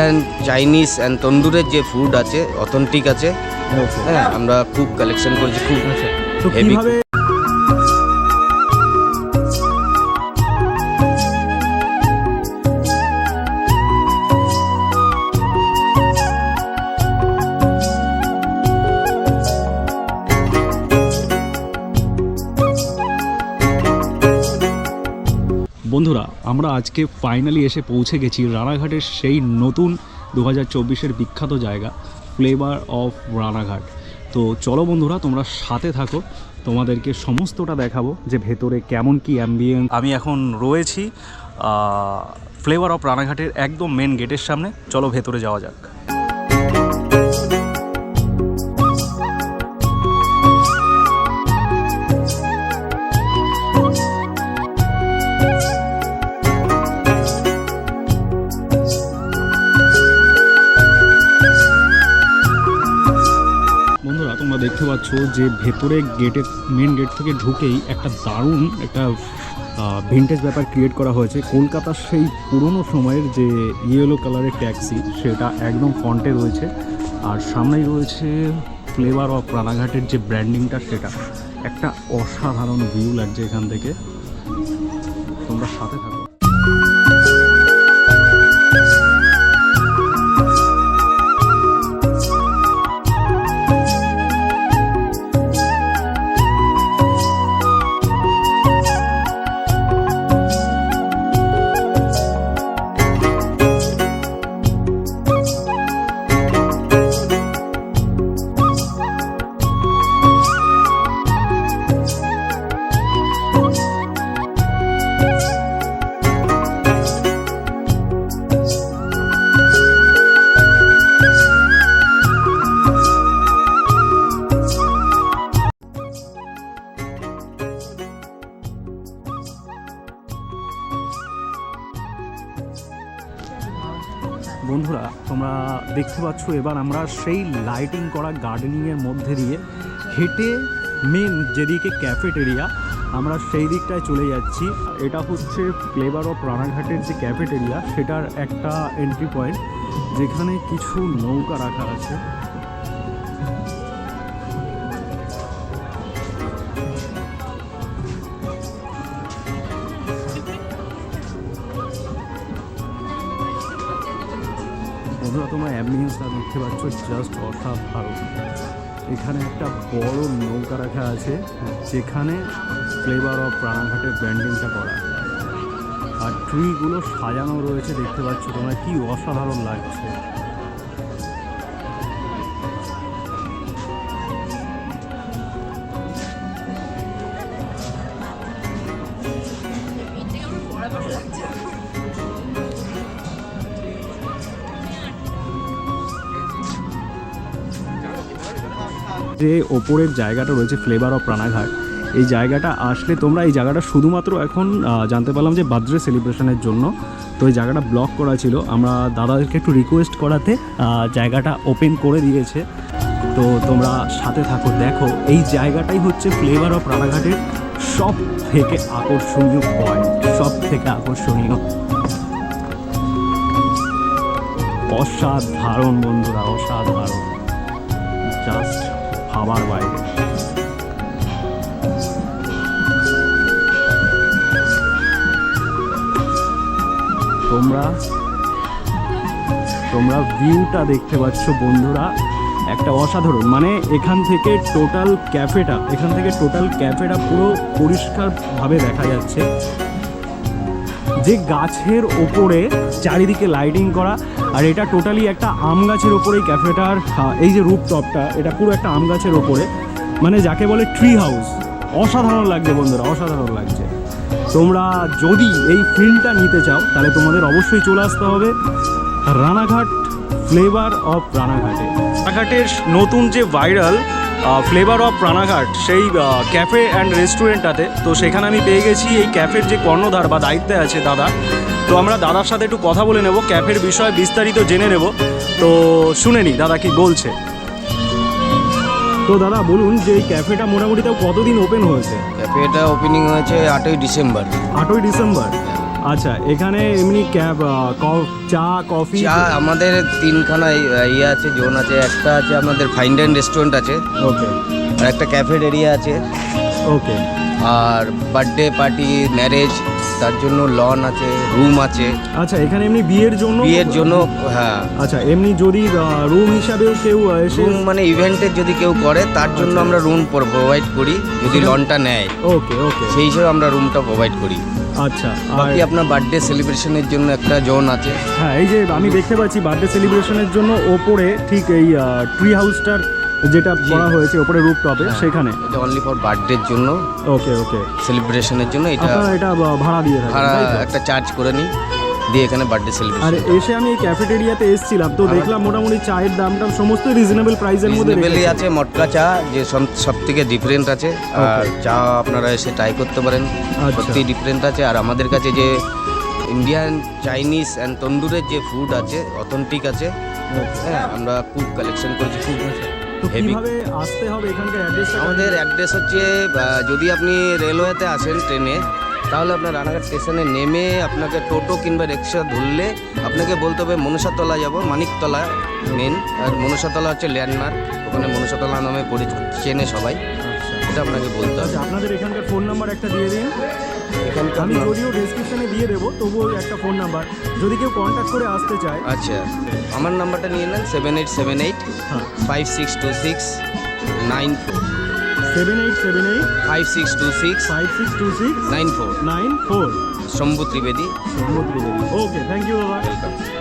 Indian Chinese and তন্দুরের যে food আছে authentic আছে হ্যাঁ আমরা খুব কালেকশন করেছি খুব তো আমরা আজকে ফাইনালি এসে পৌঁছে গেছি রানাঘাটের সেই নতুন দু হাজার বিখ্যাত জায়গা ফ্লেভার অফ রানাঘাট। তো চলো বন্ধুরা, তোমরা সাথে থাকো, তোমাদেরকে সমস্তটা দেখাবো যে ভেতরে কেমন কি অ্যাম্বিয়েন্স আমি এখন রয়েছি ফ্লেভার অফ রানাঘাটের একদম মেন গেটের সামনে। চলো ভেতরে যাওয়া যাক। তোমরা দেখতে পাচ্ছ যে ভেতরে গেটের মেন গেট থেকে ঢুকেই একটা দারুণ একটা ভিন্টেজ ব্যাপার ক্রিয়েট করা হয়েছে। কলকাতার সেই পুরনো সময়ের যে ইয়েলো কালারের ট্যাক্সি সেটা একদম ফ্রন্টে রয়েছে। আর সামনেই রয়েছে ফ্লেভার অফ রানাঘাটের যে ব্র্যান্ডিংটা সেটা। একটা অসাধারণ ভিউ লাগছে এখান থেকে। তোমরা সাথে থাকো। তোমরা দেখতে পাচ্ছ, এবার আমরা সেই লাইটিং করা গার্ডেনিংয়ের মধ্যে দিয়ে হেঁটে মেন যেদিকে ক্যাফেটেরিয়া আমরা সেই দিকটায় চলে যাচ্ছি। এটা হচ্ছে ফ্লেভার অফ রানাঘাটের যে ক্যাফেটেরিয়া সেটার একটা এন্ট্রি পয়েন্ট যেখানে কিছু নৌকা রাখা আছে। বন্ধুরা, তোমরা অ্যাম্বিয়েন্সটা দেখতে পাচ্ছ জাস্ট অসাধারণ। এখানে একটা বড় নৌকা রাখা আছে, যেখানে ফ্লেভার অফ রানাঘাটের ব্র্যান্ডিংটা করা। আর ট্রিগুলো সাজানো রয়েছে, দেখতে পাচ্ছ তোমার, কি অসাধারণ লাগছে। যে ওপরের জায়গাটা রয়েছে ফ্লেভার অফ রানাঘাট এই জায়গাটা আসলে তোমরা এই জায়গাটা শুধুমাত্র এখন জানতে পারলাম যে বার্থডে সেলিব্রেশনের জন্য। তো এই জায়গাটা ব্লক করা ছিল। আমরা দাদাদেরকে একটু রিকোয়েস্ট করাতে জায়গাটা ওপেন করে দিয়েছে। তো তোমরা সাথে থাকো, দেখো, এই জায়গাটাই হচ্ছে ফ্লেভার অফ রানাঘাটের সব থেকে আকর্ষণীয় পয়েন্ট সব থেকে আকর্ষণীয়। অসাধারণ বন্ধুরা, অসাধারণ। জাস্ট ভাবার বাইরে তোমরা তোমরা ভিউটা দেখতে পাচ্ছ বন্ধুরা, একটা অসাধারণ। মানে এখান থেকে টোটাল ক্যাফেটা এখান থেকে টোটাল ক্যাফেটা পুরো পরিষ্কারভাবে দেখা যাচ্ছে। যে গাছের ওপরে চারিদিকে লাইটিং করা, আর এটা টোটালি একটা আম গাছের ওপরেই ক্যাফেটার এই যে রূপটপটা এটা পুরো একটা আম গাছের ওপরে মানে যাকে বলে ট্রি হাউস অসাধারণ লাগছে বন্ধুরা, অসাধারণ লাগছে। তোমরা যদি এই ফিল্ডটা নিতে চাও, তাহলে তোমাদের অবশ্যই চলে আসতে হবে রানাঘাট ফ্লেভার অফ রানাঘাটে রানাঘাটের নতুন যে ভাইরাল ফ্লেভার অফ প্রাণাঘাট সেই ক্যাফে অ্যান্ড রেস্টুরেন্টটাতে তো সেখানে আমি পেয়ে গেছি এই ক্যাফের যে কর্ণধার বা দায়িত্বে আছে দাদা তো আমরা দাদার সাথে একটু কথা বলে নেব ক্যাফের বিষয়ে বিস্তারিত জেনে নেব। তো শুনে নি দাদা কি বলছে? তো দাদা বলুন যে এই ক্যাফেটা মোটামুটি তাও কতদিন ওপেন হয়েছে? ক্যাফেটা ওপেনিং হয়েছে আটই ডিসেম্বর। আটই ডিসেম্বর। আচ্ছা এখানে এমনি ক্যাব চা কফি চা আমাদের তিনখানা ইয়ে আছে জোন আছে একটা আছে আমাদের ফাইন ডাইন রেস্টুরেন্ট আছে। ওকে আর একটা ক্যাফেড এরিয়া আছে। ওকে আর বার্থডে পার্টি ম্যারেজ তার জন্য লন আছে রুম আছে। আচ্ছা এখানে এমনি বিয়ের জন্য? বিয়ের জন্য হ্যাঁ। আচ্ছা এমনি যদি রুম হিসাবেও কেউ এসে রুম মানে ইভেন্টের যদি কেউ করে তার জন্য আমরা রুম প্রোভাইড করি যদি লনটা নেয়। ওকে ওকে সেই হিসেবে আমরা রুমটা প্রোভাইড করি। আচ্ছা আর বাকি আপনার বার্থডে সেলিব্রেশনের জন্য একটা জোন আছে। হ্যাঁ এই যে আমি দেখতে পাচ্ছি বার্থডে সেলিব্রেশনের জন্য ওপরে ঠিক এই ট্রি হাউসটার যেটা। করা হয়েছে ওপরে রুপটপে হ্যাঁ, সেখানে। এটা অনলি ফর বার্থডের জন্য। ওকে ওকে সেলিব্রেশনের জন্য এটা এটা ভাড়া দিয়ে ভাড়া একটা চার্জ করে নিই দিয়ে এখানে বার্থডে আর এসে আমি এই ক্যাফেটেরিয়াতে এসেছিলাম তো দেখলাম মোটামুটি চায়ের দামটা সমস্ত রিজনেবল প্রাইসের মধ্যে রিজনেবলই আছে মটকা চা যে সব থেকে ডিফারেন্ট আছে। আর চা আপনারা এসে ট্রাই করতে পারেন আচ্ছা। সত্যি ডিফারেন্ট আছে। আর আমাদের কাছে যে ইন্ডিয়ান চাইনিজ অ্যান্ড তন্দুরের যে ফুড আছে অথেন্টিক আছে হ্যাঁ আমরা খুব কালেকশন করেছি খুব হেভি আসতে হবে এখানকার আমাদের অ্যাড্রেস হচ্ছে যদি আপনি রেলওয়েতে আসেন ট্রেনে তাহলে আপনার রানাঘাট স্টেশনে নেমে আপনাকে টোটো কিংবা রিক্সা ধরলে আপনাকে বলতে হবে মনসাতলা যাব মানিকতলা মেন আর মনসাতলা হচ্ছে ল্যান্ডমার্ক ওখানে মনসাতলা নামে পরিচিত চেনে সবাই এটা আপনাকে বলতে হবে। আচ্ছা আপনাদের এখানকার ফোন নাম্বার একটা দিয়ে দিন। এখানকার আমি যদিও ডেসক্রিপশনে দিয়ে দেবো তবুও একটা ফোন নাম্বার যদি কেউ কন্ট্যাক্ট করে আসতে চায়। আচ্ছা আমার নাম্বারটা নিয়ে নেন seven eight seven eight five six two six nine seven eight seven eight five six two six five six two six nine four nine four Shambhu Trivedi okay thank you বাবা welcome